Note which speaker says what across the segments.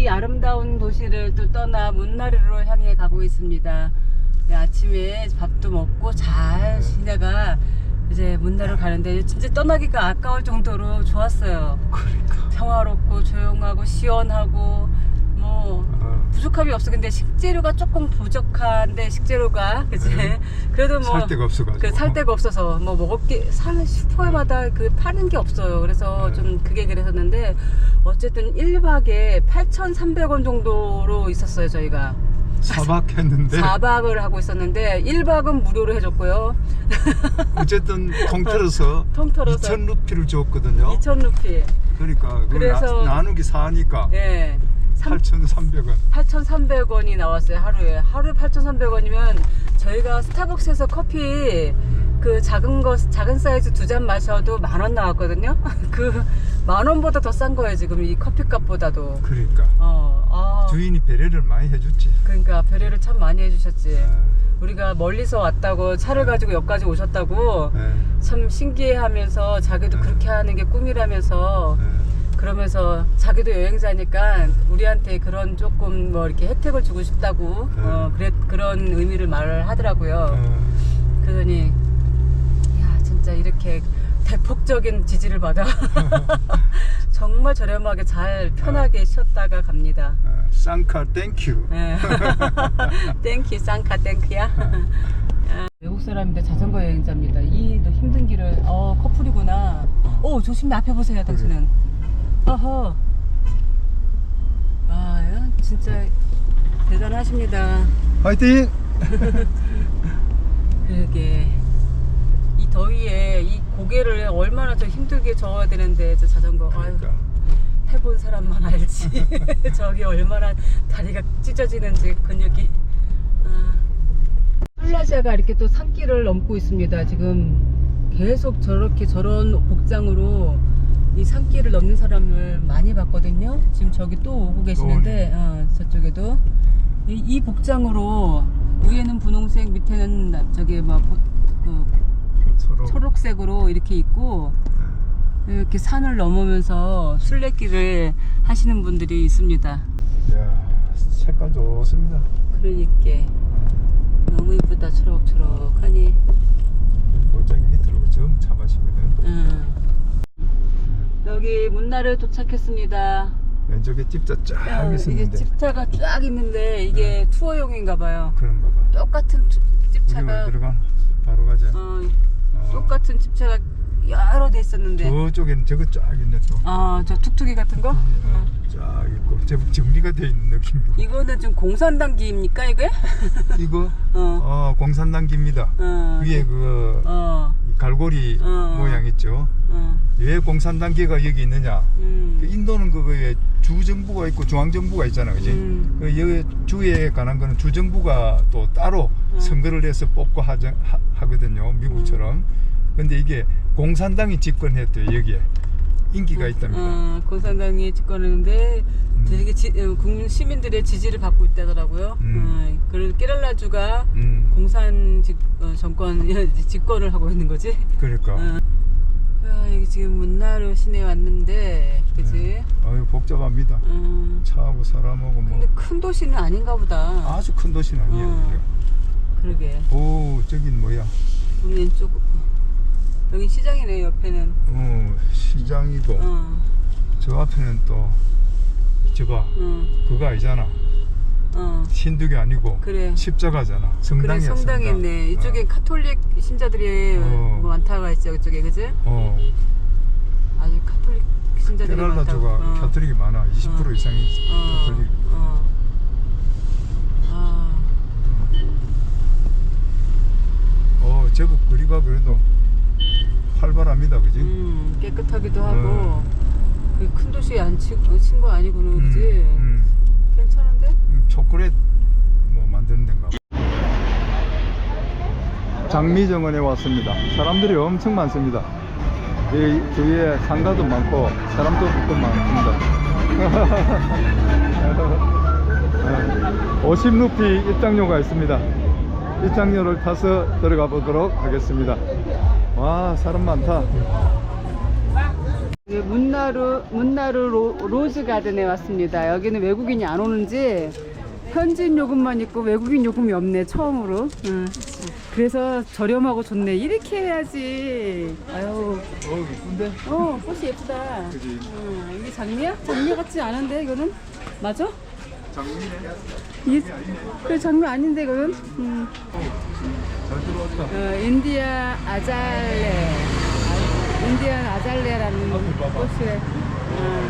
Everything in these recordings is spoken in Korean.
Speaker 1: 이 아름다운 도시를 또 떠나 문나루로 향해 가고 있습니다. 네, 아침에 밥도 먹고 잘 쉬다가 이제 문나루 가는데 진짜 떠나기가 아까울 정도로 좋았어요.
Speaker 2: 그러니까.
Speaker 1: 평화롭고 조용하고 시원하고 뭐
Speaker 2: 어,
Speaker 1: 부족함이 없어. 근데 식재료가 조금 부족한데 식재료가 그치? 그래도 뭐
Speaker 2: 살 데가 없어가지고.
Speaker 1: 그 살 데가 없어서 뭐 먹을 게 사는 슈퍼마다 그 파는 게 없어요. 그래서
Speaker 2: 네.
Speaker 1: 좀 그게 그랬었는데 어쨌든 1박에 8,300원 정도로 있었어요, 저희가.
Speaker 2: 사박했는데
Speaker 1: 4박을 하고 있었는데 1박은 무료로 해줬고요.
Speaker 2: 어쨌든 통틀어서
Speaker 1: 통틀어서
Speaker 2: 2천 루피를 줬거든요.
Speaker 1: 2,000루피.
Speaker 2: 그러니까
Speaker 1: 그래서-
Speaker 2: 나, 나누기 4니까
Speaker 1: 예.
Speaker 2: 8,300원.
Speaker 1: 8,300원이 나왔어요, 하루에. 하루에 8,300원이면 저희가 스타벅스에서 커피 그 작은 거 작은 사이즈 두 잔 마셔도 만 원 나왔거든요. 그 만 원보다 더 싼 거예요 지금 이 커피값보다도.
Speaker 2: 그러니까
Speaker 1: 어, 아,
Speaker 2: 주인이 배려를 많이 해줬지.
Speaker 1: 그러니까 배려를 참 많이 해주셨지.
Speaker 2: 아,
Speaker 1: 우리가 멀리서 왔다고 차를 가지고 여기까지 오셨다고
Speaker 2: 네,
Speaker 1: 참 신기해하면서 자기도 그렇게 하는 게 꿈이라면서
Speaker 2: 네.
Speaker 1: 그러면서 자기도 여행자니까 우리한테 그런 조금 뭐 이렇게 혜택을 주고 싶다고
Speaker 2: 네.
Speaker 1: 어, 그래, 그런 의미를 말을 하더라고요.
Speaker 2: 어,
Speaker 1: 그러니 야 진짜 이렇게 대폭적인 지지를 받아 정말 저렴하게 잘 편하게 쉬었다가 갑니다.
Speaker 2: 어, 쌍카 땡큐.
Speaker 1: 예. 땡큐 쌍카 땡큐야. 아, 외국 사람인데 자전거 여행자입니다. 이도 힘든 길을 어 커플이구나. 오 조심히 앞에 보세요 당신은. 어허. 아 야, 진짜 대단하십니다.
Speaker 2: 화이팅!
Speaker 1: 그러게 이 더위에 이 고개를 얼마나 더 힘들게 저어야 되는데 저 자전거 아유
Speaker 2: 그러니까
Speaker 1: 해본 사람만 알지 저기 얼마나 다리가 찢어지는지 근육이 아. 플라자가 이렇게 또 산길을 넘고 있습니다 지금 계속 저렇게 저런 복장으로 이 산길을 넘는 사람을 많이 봤거든요 지금 저기 또 오고 계시는데 어, 저쪽에도 이, 이 복장으로 위에는 분홍색 밑에는 나- 저기 뭐그
Speaker 2: 서로
Speaker 1: 초록 색으로 이렇게 있고 이렇게 산을 넘으면서 순례길을 하시는 분들이 있습니다.
Speaker 2: 야 색깔 좋습니다.
Speaker 1: 그러니까 너무 이쁘다 초록초록하니.
Speaker 2: 골짜기 밑으로 좀 잡아시거든.
Speaker 1: 응. 여기 문나루에 도착했습니다.
Speaker 2: 왼쪽에 집자 쫙
Speaker 1: 어, 이게
Speaker 2: 있었는데
Speaker 1: 집차가 쫙 있는데 이게 투어용인가 봐요.
Speaker 2: 그런가 봐.
Speaker 1: 똑같은 투- 집차가
Speaker 2: 들어가 바로 가자.
Speaker 1: 어,
Speaker 2: 어.
Speaker 1: 똑같은 집차가 여러 대 있었는데.
Speaker 2: 저쪽에는 저거 쫙 있네 또.
Speaker 1: 아, 저 툭툭이 같은 거?
Speaker 2: 어, 쫙 있고 제법 정리가 돼 있는 느낌이고.
Speaker 1: 이거는 좀 공산당기입니까 이게?
Speaker 2: 이거
Speaker 1: 어.
Speaker 2: 어 공산당기입니다.
Speaker 1: 어.
Speaker 2: 위에 그
Speaker 1: 어.
Speaker 2: 이 갈고리
Speaker 1: 어.
Speaker 2: 모양 있죠.
Speaker 1: 어.
Speaker 2: 왜 공산당기가 여기 있느냐? 그
Speaker 1: 음.
Speaker 2: 인도는 그거에 주정부가 있고 중앙정부가 있잖아, 그지?
Speaker 1: 음.
Speaker 2: 그 여기 주에 관한 거는 주정부가 또 따로
Speaker 1: 음.
Speaker 2: 선거를 해서 뽑고 하거든요, 미국처럼. 근데 이게 공산당이 집권했대요, 여기에. 인기가 있답니다.
Speaker 1: 어, 공산당이 집권했는데
Speaker 2: 음.
Speaker 1: 되게 지, 어, 국민 시민들의 지지를 받고 있다더라고요.
Speaker 2: 음.
Speaker 1: 어, 그리고 케랄라주가
Speaker 2: 음,
Speaker 1: 공산 집, 어, 정권 집권을 하고 있는 거지.
Speaker 2: 그러니까.
Speaker 1: 어. 아, 여기 지금 문나루 시내 왔는데, 그지?
Speaker 2: 네. 아유, 복잡합니다.
Speaker 1: 어.
Speaker 2: 차하고 사람하고 뭐.
Speaker 1: 근데 큰 도시는 아닌가 보다.
Speaker 2: 아주 큰 도시는 아니에요.
Speaker 1: 어. 그러게.
Speaker 2: 오, 저긴 뭐야?
Speaker 1: 왼쪽 여기 시장이네 옆에는.
Speaker 2: 어, 시장이고,
Speaker 1: 어.
Speaker 2: 저 앞에는 또, 저거,
Speaker 1: 어.
Speaker 2: 그거 아니잖아.
Speaker 1: 어.
Speaker 2: 신득이 아니고,
Speaker 1: 그래.
Speaker 2: 십자가잖아.
Speaker 1: 그래
Speaker 2: 성당이야,
Speaker 1: 성당이
Speaker 2: 성당.
Speaker 1: 있네. 이쪽엔 카톨릭 신자들이
Speaker 2: 어.
Speaker 1: 뭐 많다가 있죠. 이쪽에 그지?
Speaker 2: 어,
Speaker 1: 아주 카톨릭 신자들이 많다고.
Speaker 2: 케랄라주가
Speaker 1: 어.
Speaker 2: 가톨릭이 많아. 20%
Speaker 1: 어.
Speaker 2: 이상이
Speaker 1: 어.
Speaker 2: 가톨릭.
Speaker 1: 어. 아.
Speaker 2: 어, 제법 거리가 그래도 활발합니다, 그지?
Speaker 1: 음, 깨끗하기도 하고.
Speaker 2: 어.
Speaker 1: 그큰 도시에 안 친거 아니구나,
Speaker 2: 음,
Speaker 1: 그지?
Speaker 2: 음.
Speaker 1: 괜찮은데?
Speaker 2: 음, 초콜릿 뭐 만드는 데인가 봐. 장미정원에 왔습니다. 사람들이 엄청 많습니다. 이 주위에 상가도 많고 사람도 많습니다. 50루피 입장료가 있습니다. 입장료를 타서 들어가 보도록 하겠습니다. 와 사람 많다.
Speaker 1: 네, 문나루 문나루 로, 로즈 가든에 왔습니다. 여기는 외국인이 안 오는지 현지인 요금만 있고 외국인 요금이 없네 처음으로. 응. 그래서 저렴하고 좋네. 이렇게 해야지. 아유,
Speaker 2: 어 이쁜데?
Speaker 1: 어 꽃이 예쁘다.
Speaker 2: 그지.
Speaker 1: 응, 이게 장미야? 장미 같지 않은데 이거는 맞아? 이게 그 장미 아닌데 이거는? 음.
Speaker 2: 어,
Speaker 1: 인디아 아잘레. 아, 인디안 아잘레라는. 꽃이래. 어.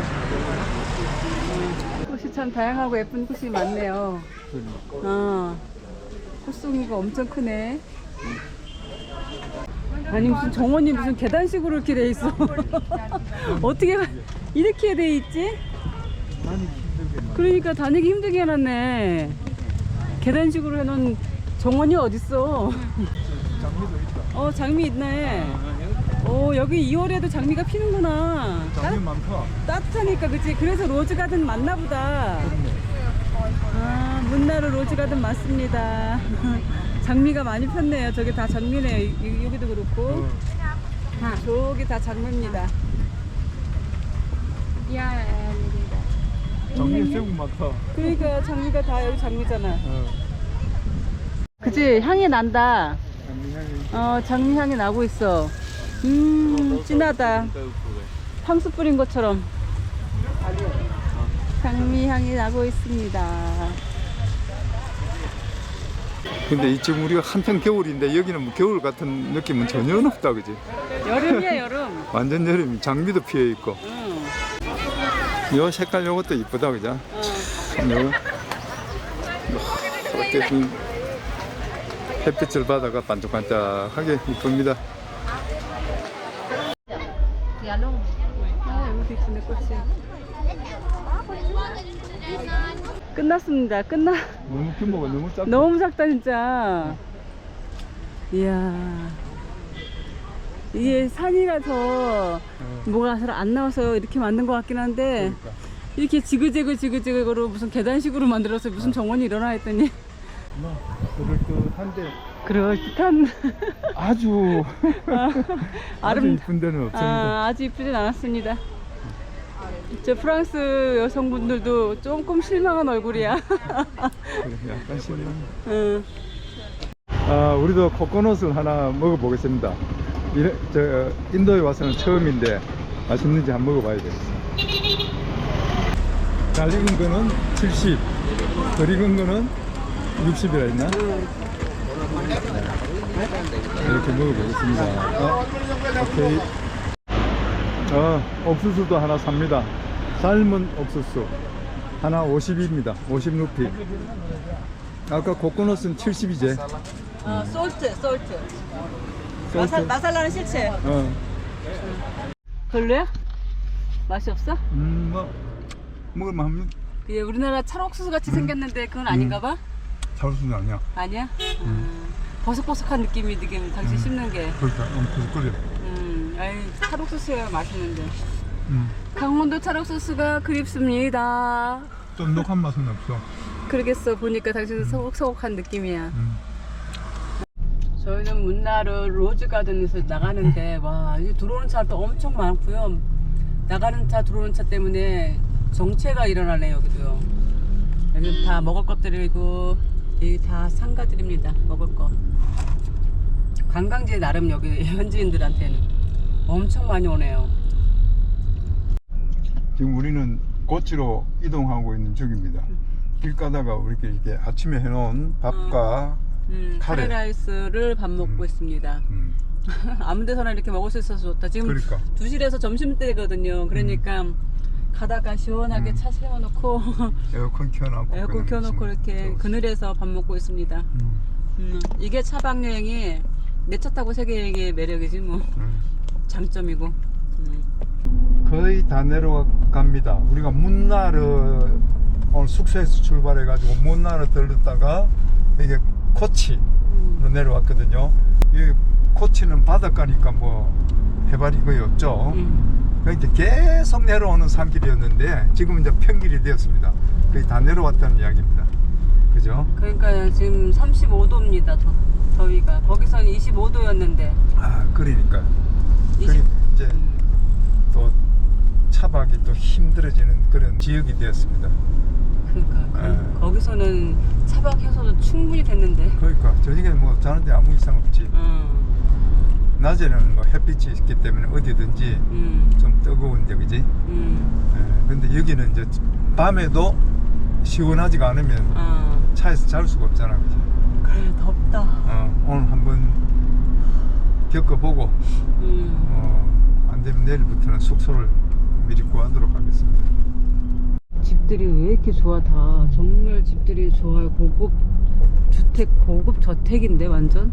Speaker 1: 어. 꽃이 참 다양하고 예쁜 꽃이 많네요. 어. 꽃송이가 엄청 크네. 아니 무슨 정원이 무슨 계단식으로 이렇게 돼 있어. 어떻게 가- 이렇게 돼 있지?
Speaker 2: 힘들겠네.
Speaker 1: 그러니까 다니기 힘들게 해놨네. 계단식으로 해놓은 정원이 어딨어?
Speaker 2: 장미도 있다.
Speaker 1: 어 장미 있네. 오 여기 2월에도 장미가 피는구나.
Speaker 2: 장미 많다.
Speaker 1: 따, 따뜻하니까 그치? 그래서 로즈 가든 맞나 보다. 아 문나루 로즈 가든 맞습니다. 장미가 많이 폈네요. 저기 다 장미네요. 이- 여기도 그렇고.
Speaker 2: 어.
Speaker 1: 아, 저기 다 장미입니다.
Speaker 2: 장미 제국 많다.
Speaker 1: 그러니까 장미가 다 여기 장미잖아.
Speaker 2: 어.
Speaker 1: 그치? 향이 난다.
Speaker 2: 장미 향이.
Speaker 1: 어 장미 향이 나고 있어. 음 진하다. 향수 뿌린 것처럼. 장미 향이 나고 있습니다.
Speaker 2: 근데 이쯤 우리가 한편 겨울인데 여기는 뭐 겨울 같은 느낌은 전혀 없다 그지?
Speaker 1: 여름이야 여름.
Speaker 2: 완전 여름 장미도 피어 있고
Speaker 1: 응.
Speaker 2: 요 색깔 요것도 이쁘다 그죠?
Speaker 1: 어.
Speaker 2: 참 요거 이렇게 좀 햇빛을 받아가 반짝반짝하게 이쁩니다.
Speaker 1: 끝났습니다. 끝나.
Speaker 2: 너무 규모가 너무 작다
Speaker 1: 너무 작다 진짜. 이야. 이게 산이라서 뭐가 잘 안 나와서 이렇게 만든 것 같긴 한데
Speaker 2: 그러니까.
Speaker 1: 이렇게 지그재그 지그재그로 무슨 계단식으로 만들어서 무슨 정원이 일어나 했더니
Speaker 2: 뭐 그럴듯한데
Speaker 1: 그럴 듯한
Speaker 2: 아주 아주
Speaker 1: 아름
Speaker 2: 이쁜 데는 없습니다
Speaker 1: 아, 아주 이쁘진 않았습니다. 저 프랑스 여성분들도 조금 실망한 얼굴이야.
Speaker 2: 그래, 약간 실망
Speaker 1: 응.
Speaker 2: 아, 우리도 코코넛을 하나 먹어보겠습니다. 이래, 저, 인도에 와서는 처음인데 맛있는지 한번 먹어봐야 되겠어. 잘 익은 거는 70, 덜 익은 거는 60이라 했나? 이렇게 먹어보겠습니다. 어, 오케이. 어, 옥수수도 하나 삽니다. 삶은 옥수수. 하나 50입니다. 50 루피. 아까 코코넛은 70이제.
Speaker 1: 어, 솔트, 솔트. 마살, 마살라는 싫지?
Speaker 2: 어.
Speaker 1: 별로야? 맛이 없어?
Speaker 2: 음, 뭐, 먹을만 합니다.
Speaker 1: 그게 우리나라 찰옥수수 같이 생겼는데 그건 아닌가 봐?
Speaker 2: 자루수는 아니야.
Speaker 1: 아니야? 음. 버석버석한 느낌이 지금 당신 씹는 게.
Speaker 2: 그러니까, 엄청 끓여.
Speaker 1: 음, 아이, 찰옥수수야 맛있는데.
Speaker 2: 음.
Speaker 1: 강원도 찰옥수수가 그립습니다.
Speaker 2: 쫀득한 맛은 없어.
Speaker 1: 그러겠어. 보니까 당신은 서걱서걱한 느낌이야.
Speaker 2: 음.
Speaker 1: 저희는 문나루 로즈 가든에서 나가는데 와 이제 들어오는 차도 엄청 많고요. 나가는 차 들어오는 차 때문에 정체가 일어나네 여기도요. 여기 다 먹을 것들이고 여기 다 상가들입니다. 먹을 거. 관광지 나름 여기 현지인들한테는 엄청 많이 오네요.
Speaker 2: 지금 우리는 고치로 이동하고 있는 중입니다. 길 가다가 우리 이렇게 아침에 해놓은 밥과
Speaker 1: 음,
Speaker 2: 카레.
Speaker 1: 카레 라이스를 밥 먹고
Speaker 2: 음.
Speaker 1: 있습니다.
Speaker 2: 음,
Speaker 1: 아무 데서나 이렇게 먹을 수 있어서 좋다. 지금
Speaker 2: 그러니까.
Speaker 1: 2시에서 점심때거든요. 그러니까 가다가 시원하게
Speaker 2: 음.
Speaker 1: 차 세워놓고
Speaker 2: 에어컨 켜놓고
Speaker 1: 에어컨 켜놓고
Speaker 2: 거
Speaker 1: 이렇게. 그늘에서 밥 먹고 있습니다.
Speaker 2: 음,
Speaker 1: 음, 이게 차박 여행이 내 차 타고 세계 여행의 매력이지 뭐
Speaker 2: 음.
Speaker 1: 장점이고. 음.
Speaker 2: 거의 다 내려갑니다. 우리가 문나르 오늘 숙소에서 출발해가지고 문나르 들렀다가 이게 코치로
Speaker 1: 음.
Speaker 2: 내려왔거든요. 이 코치는 바닷가니까 뭐 해발이 거의 없죠.
Speaker 1: 음.
Speaker 2: 그러니까 계속 내려오는 산길이었는데 지금 이제 평길이 되었습니다. 거의 다 내려왔다는 이야기입니다. 그죠?
Speaker 1: 그러니까 지금 35도입니다. 더, 더위가 거기서는 25도였는데
Speaker 2: 아, 그러니까.
Speaker 1: 20.
Speaker 2: 그리 이제
Speaker 1: 음.
Speaker 2: 또 차박이 또 힘들어지는 그런 지역이 되었습니다.
Speaker 1: 그러니까 그-
Speaker 2: 예.
Speaker 1: 거 기서는 차박해서도 충분히 됐는데.
Speaker 2: 그러니까 저녁에 뭐 자는데 아무 이상 없지.
Speaker 1: 어.
Speaker 2: 낮에는 뭐 햇빛이 있기 때문에 어디든지
Speaker 1: 음.
Speaker 2: 좀 뜨거운데 그지?
Speaker 1: 음.
Speaker 2: 예, 근데 여기는 이제 밤에도 시원하지가 않으면
Speaker 1: 어.
Speaker 2: 차에서 잘 수가 없잖아 그지?
Speaker 1: 그래 덥다.
Speaker 2: 어, 오늘 한번 겪어보고
Speaker 1: 음.
Speaker 2: 어, 안 되면 내일부터는 숙소를 미리 구하도록 하겠습니다.
Speaker 1: 집들이 왜 이렇게 좋아 다. 정말 집들이 좋아요. 고급 주택 고급 저택인데 완전?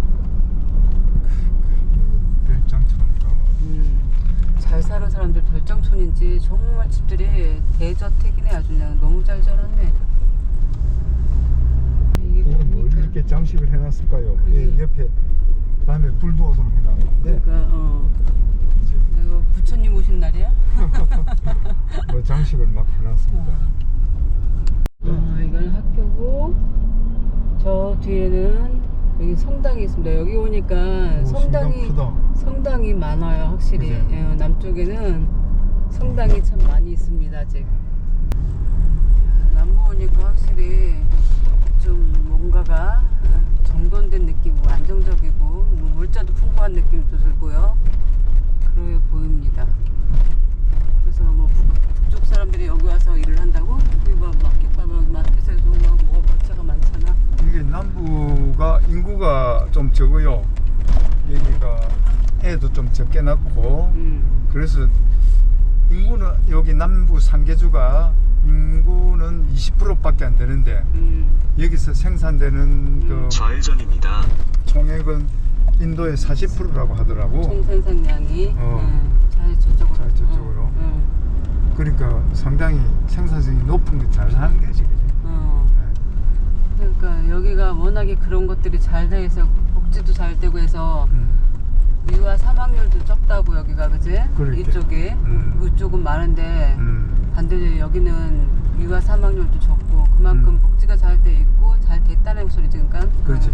Speaker 2: 별장촌이가
Speaker 1: 음. 잘 사는 사람들 별장촌인지 정말 집들이 대저택이네 아주 그냥. 너무 잘 자랐네. 이게
Speaker 2: 뭐
Speaker 1: 보니까
Speaker 2: 이렇게 장식을 해놨을까요?
Speaker 1: 그러게.
Speaker 2: 예, 옆에 밤에 불도 오도록 해놨는데.
Speaker 1: 그러니까 어
Speaker 2: 이제
Speaker 1: 이거 부처님 오신 날이야?
Speaker 2: 뭐 장식을 막 해놨습니다.
Speaker 1: 어, 이건 학교고 저 뒤에는 여기 성당이 있습니다. 여기 오니까
Speaker 2: 오,
Speaker 1: 성당이
Speaker 2: 신경 크다.
Speaker 1: 성당이 많아요, 확실히. 예, 남쪽에는 성당이 참 많이 있습니다, 아직. 야, 남부 오니까 확실히 좀 뭔가가 어, 정돈된 느낌이고 안정적이고 뭐 물자도 풍부한 느낌도 들고요. 그러해 보입니다. 그래서 뭐 북- 북쪽 사람들이 여기 와서 일을 한다고? 여기 막 마켓 가면 마켓에도 막 뭐가 물자가 많잖아.
Speaker 2: 이게 남부가 인구가 좀 적어요. 여기가 애도 좀 적게 낳고
Speaker 1: 음.
Speaker 2: 그래서 인구는 여기 남부 상계주가 인구는 20%밖에 안 되는데
Speaker 1: 음.
Speaker 2: 여기서 생산되는 그
Speaker 3: 좌회전입니다.
Speaker 2: 총액은 인도의 40%라고 하더라고.
Speaker 1: 총생산량이
Speaker 2: 어.
Speaker 1: 음, 잘 저쪽으로.
Speaker 2: 잘 저쪽으로. 그러니까 상당히 생산성이 높은 게잘 사는 거지. 그지?
Speaker 1: 어.
Speaker 2: 네.
Speaker 1: 그러니까 여기가 워낙에 그런 것들이 잘 돼 있어 복지도 잘 되고 해서
Speaker 2: 음.
Speaker 1: 유아 사망률도 적다고 여기가 그지?
Speaker 2: 그러게.
Speaker 1: 이쪽에
Speaker 2: 음.
Speaker 1: 그쪽은 많은데
Speaker 2: 음.
Speaker 1: 반대로 여기는 유아 사망률도 적고 그만큼
Speaker 2: 음.
Speaker 1: 복지가 잘 돼 있고 잘 됐다는 소리지 그러니까.
Speaker 2: 그렇지.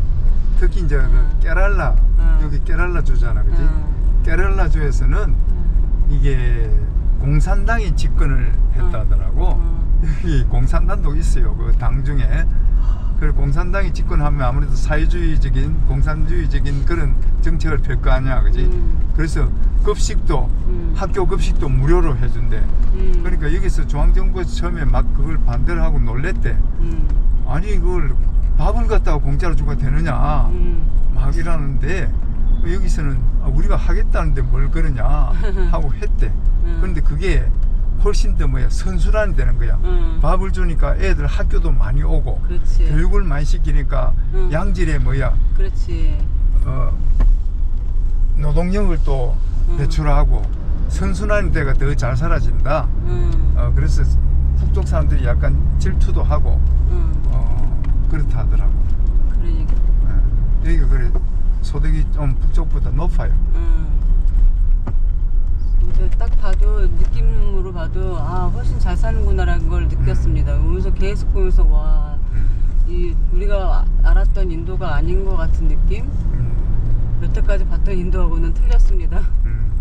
Speaker 2: 특히 이제
Speaker 1: 음.
Speaker 2: 그 깨랄라
Speaker 1: 음.
Speaker 2: 여기 깨랄라 주잖아, 그지?
Speaker 1: 음.
Speaker 2: 깨랄라 주에서는
Speaker 1: 음.
Speaker 2: 이게 공산당이 집권을 했다더라고.
Speaker 1: 음.
Speaker 2: 여기 공산당도 있어요. 그 당 중에. 그 공산당이 집권하면 아무래도 사회주의적인 공산주의적인 그런 정책을 펼 거 아니야, 그지?
Speaker 1: 음.
Speaker 2: 그래서 급식도
Speaker 1: 음.
Speaker 2: 학교 급식도 무료로 해준대.
Speaker 1: 음.
Speaker 2: 그러니까 여기서 중앙정부에서 처음에 막 그걸 반대를 하고 놀랬대.
Speaker 1: 음.
Speaker 2: 아니 그걸 밥을 갖다가 공짜로 주가 되느냐
Speaker 1: 음.
Speaker 2: 막 이러는데 여기서는 아, 우리가 하겠다는데 뭘 그러냐 하고 했대.
Speaker 1: 음.
Speaker 2: 그런데 그게 훨씬 더 뭐야 선순환이 되는 거야.
Speaker 1: 음.
Speaker 2: 밥을 주니까 애들 학교도 많이 오고
Speaker 1: 그렇지.
Speaker 2: 교육을 많이 시키니까
Speaker 1: 음.
Speaker 2: 양질의 뭐야
Speaker 1: 그렇지.
Speaker 2: 어, 노동력을 또
Speaker 1: 음.
Speaker 2: 배출하고 선순환이 돼가 더잘 살아진다.
Speaker 1: 음.
Speaker 2: 어, 그래서 북쪽 사람들이 약간 질투도 하고
Speaker 1: 음.
Speaker 2: 어, 그렇다 하더라고.
Speaker 1: 그러니까.
Speaker 2: 예. 여기가 그래 소득이 좀 북쪽보다 높아요.
Speaker 1: 음. 딱 봐도 느낌으로 봐도 아 훨씬 잘 사는구나라는 걸 느꼈습니다. 오면서 계속 보면서 와. 이 우리가 알았던 인도가 아닌 것 같은 느낌?
Speaker 2: 음,
Speaker 1: 여태까지 봤던 인도하고는 틀렸습니다.
Speaker 2: 음.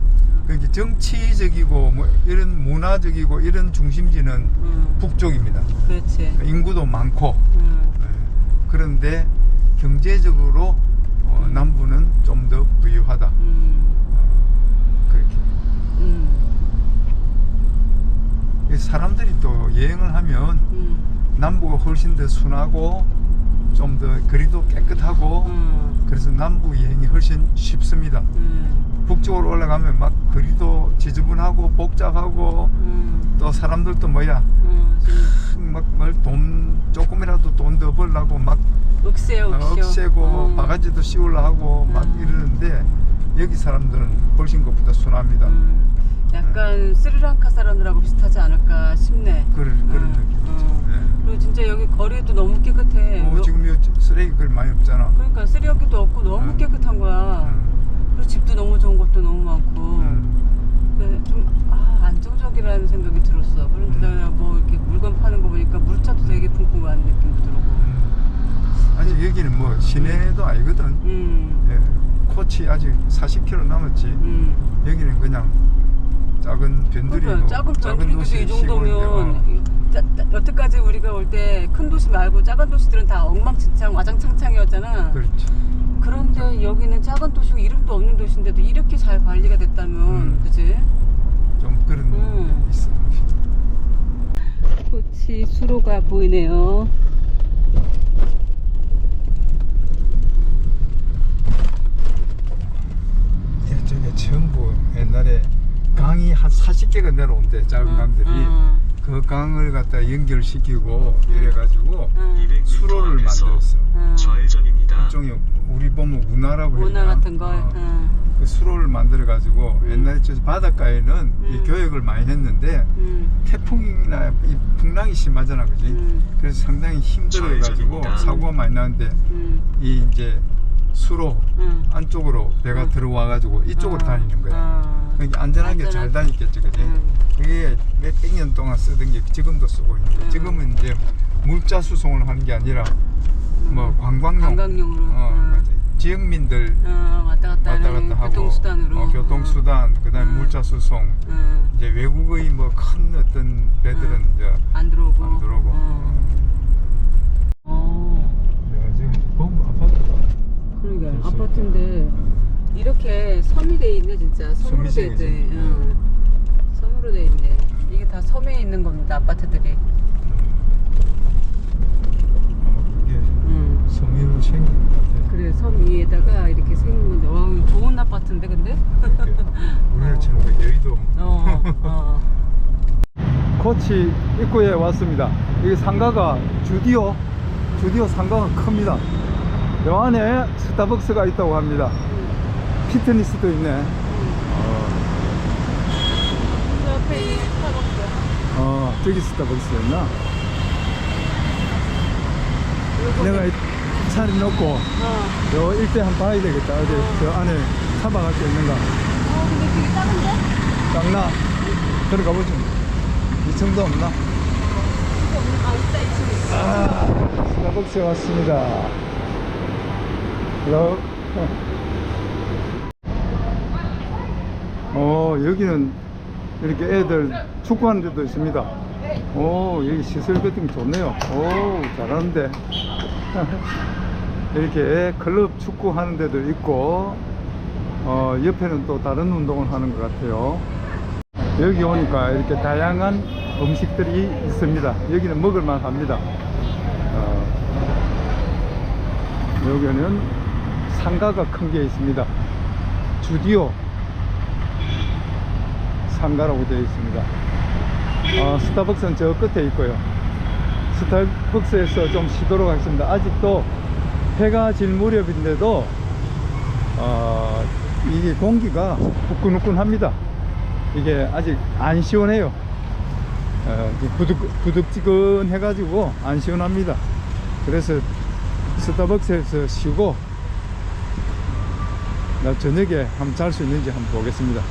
Speaker 2: 그러니까 정치적이고 뭐 이런 문화적이고 이런 중심지는
Speaker 1: 음,
Speaker 2: 북쪽입니다.
Speaker 1: 그렇지.
Speaker 2: 인구도 많고
Speaker 1: 음,
Speaker 2: 예. 그런데 경제적으로 어, 남부는 좀 더 부유하다.
Speaker 1: 음,
Speaker 2: 그렇게
Speaker 1: 음,
Speaker 2: 이 사람들이 또 여행을 하면
Speaker 1: 음,
Speaker 2: 남부가 훨씬 더 순하고 좀 더 거리도 깨끗하고
Speaker 1: 음,
Speaker 2: 그래서 남부 여행이 훨씬 쉽습니다.
Speaker 1: 음,
Speaker 2: 북쪽으로 올라가면 막 거리도 지저분하고 복잡하고
Speaker 1: 음,
Speaker 2: 또 사람들도 뭐야
Speaker 1: 음,
Speaker 2: 막돈 조금이라도 돈 더 벌라고 막
Speaker 1: 억세요,
Speaker 2: 어,
Speaker 1: 억세요.
Speaker 2: 억세고
Speaker 1: 음,
Speaker 2: 바가지도 씌우려 하고 막
Speaker 1: 음.
Speaker 2: 이러는데 여기 사람들은 훨씬 것보다 순합니다.
Speaker 1: 음, 약간 스리랑카 사람들하고 비슷하지 않을까 싶네.
Speaker 2: 그런 그런
Speaker 1: 음,
Speaker 2: 느낌이죠.
Speaker 1: 음. 그리고 진짜 여기 거리도 너무 깨끗해.
Speaker 2: 예. 어,
Speaker 1: 요-
Speaker 2: 지금 이 쓰레기 그 많이 없잖아.
Speaker 1: 그러니까 쓰레기도 없고 너무
Speaker 2: 음.
Speaker 1: 깨끗한 거야.
Speaker 2: 음,
Speaker 1: 그리고 집도 너무 좋은 것도 너무 많고.
Speaker 2: 음.
Speaker 1: 그좀 아, 안정적이라는 생각이 들었어. 그런데
Speaker 2: 음.
Speaker 1: 뭐 이렇게 물건 파는 거 보니까 물차도 되게 풍부한 느낌도 들고.
Speaker 2: 음. 아직 여기는 뭐 시내도 아니거든.
Speaker 1: 음,
Speaker 2: 예, 코치 아직 40km 남았지.
Speaker 1: 음,
Speaker 2: 여기는 그냥 작은
Speaker 1: 그러니까
Speaker 2: 뭐
Speaker 1: 작은 변두리도
Speaker 2: 도시
Speaker 1: 이 정도면
Speaker 2: 시골인데,
Speaker 1: 자- 자- 여태까지 우리가 올 때 큰 도시 말고 작은 도시들은 다 엉망진창 와장창창이었잖아.
Speaker 2: 어, 그렇지
Speaker 1: 그런데 여기는 작은 도시고 이름도 없는 도시인데도 이렇게 잘 관리가 됐다면
Speaker 2: 음.
Speaker 1: 그지?
Speaker 2: 좀 그런
Speaker 1: 음.
Speaker 2: 있어
Speaker 1: 꽃이 수로가 보이네요.
Speaker 2: 예, 저게 전부 옛날에 강이 한 40개가 내려온대 작은
Speaker 1: 어,
Speaker 2: 강들이
Speaker 1: 어,
Speaker 2: 그 강을 갖다 연결시키고 이래가지고
Speaker 1: 어,
Speaker 3: 200m
Speaker 2: 수로를 만들었어
Speaker 1: 어.
Speaker 3: 좌회전입니다.
Speaker 2: 일종의 우리 보면 운하라고 해야 되나?
Speaker 1: 같은 걸.
Speaker 2: 어,
Speaker 1: 어.
Speaker 2: 그 수로를 만들어 가지고
Speaker 1: 음.
Speaker 2: 옛날에 저 바닷가에는 이
Speaker 1: 음.
Speaker 2: 교육을 많이 했는데
Speaker 1: 음,
Speaker 2: 태풍이나 이 풍랑이 심하잖아 그지
Speaker 1: 음,
Speaker 2: 그래서 상당히 힘들어 가지고. 사고가 많이 나는데
Speaker 1: 음,
Speaker 2: 이 이제 수로
Speaker 1: 음.
Speaker 2: 안쪽으로 배가
Speaker 1: 음.
Speaker 2: 들어와 가지고 이쪽으로
Speaker 1: 어,
Speaker 2: 다니는 거야
Speaker 1: 어.
Speaker 2: 그러니까 안전하게 잘
Speaker 1: 안전한-
Speaker 2: 다녔겠지 그지
Speaker 1: 음.
Speaker 2: 그게 몇백 년 동안 쓰던 게 지금도 쓰고 있는 거야
Speaker 1: 음.
Speaker 2: 지금은 이제 물자 수송을 하는 게 아니라 뭐
Speaker 1: 음.
Speaker 2: 관광용
Speaker 1: 관광용으로.
Speaker 2: 어. 지역민들
Speaker 1: 어, 왔다 갔다
Speaker 2: 왔다 갔다 하고
Speaker 1: 교통수단으로.
Speaker 2: 어, 교통수단 그다음에
Speaker 1: 음.
Speaker 2: 물자 수송
Speaker 1: 어,
Speaker 2: 이제 외국의 뭐 큰 어떤 배들은
Speaker 1: 음.
Speaker 2: 이제
Speaker 1: 안 들어오고.
Speaker 2: 안 들어오고
Speaker 1: 어. 어.
Speaker 2: 내가 지금 보면 아파트가
Speaker 1: 그러게
Speaker 2: 그래서-
Speaker 1: 아파트인데 이렇게 섬이 돼 있네 진짜 섬으로 돼
Speaker 2: 섬이지. 그지?
Speaker 1: 응. 섬으로 돼 있네. 이게 다 섬에 있는 겁니다 아파트들이.
Speaker 2: 아마 그게
Speaker 1: 응.
Speaker 2: 섬유로 생긴 것 같아
Speaker 1: 그래 섬 위에다가 이렇게 생긴 건데 와 좋은 아파트인데 근데?
Speaker 2: 이렇게 우리를 치는 거 여의도
Speaker 1: 어. 어.
Speaker 2: 코치 입구에 왔습니다. 이 상가가 주디오, 주디오 상가가 큽니다. 요 안에 스타벅스가 있다고 합니다.
Speaker 1: 응.
Speaker 2: 피트니스도 있네.
Speaker 1: 응.
Speaker 2: 어,
Speaker 1: 그 옆에 있는 스타벅스.
Speaker 2: 어 저기 스타벅스였나? 내가 이 차를 놓고
Speaker 1: 어.
Speaker 2: 요 일대 한번 봐야 되겠다. 어디
Speaker 1: 어.
Speaker 2: 저 안에 차박할 게 있는가?
Speaker 1: 어 근데 되게 작은데?
Speaker 2: 짱나? 들어가 보죠. 2층도 없나?
Speaker 1: 아 있다 2층에 있어.
Speaker 2: 아, 스타벅스에 왔습니다. 헬로. 어, 여기는 이렇게 애들 축구하는 데도 있습니다. 오, 여기 시설 같은 게 좋네요. 오, 잘하는데. 이렇게 클럽 축구 하는 데도 있고, 어, 옆에는 또 다른 운동을 하는 것 같아요. 여기 오니까 이렇게 다양한 음식들이 있습니다. 여기는 먹을만 합니다. 어, 여기는 상가가 큰 게 있습니다. 주디오 상가라고 되어 있습니다. 어, 스타벅스는 저 끝에 있고요. 스타벅스에서 좀 쉬도록 하겠습니다. 아직도 해가 질 무렵인데도 어, 이게 공기가 후끈후끈합니다. 이게 아직 안 시원해요. 어, 부득, 부득지근 해가지고 안 시원합니다. 그래서 스타벅스에서 쉬고 나 저녁에 한번 잘 수 있는지 한번 보겠습니다.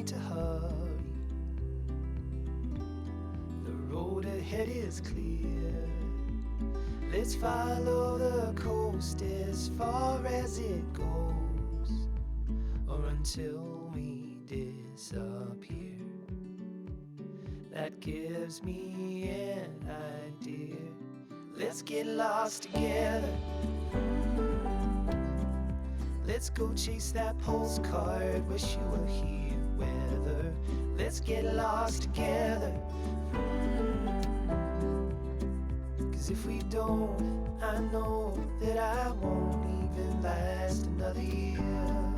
Speaker 4: Need to hurry the road ahead is clear Let's follow the coast as far as it goes, or until we disappear. That gives me an idea. Let's get lost together. Let's go chase that postcard. Wish you were here. Let's get lost together. Cause if we don't, I know that I won't even last another year.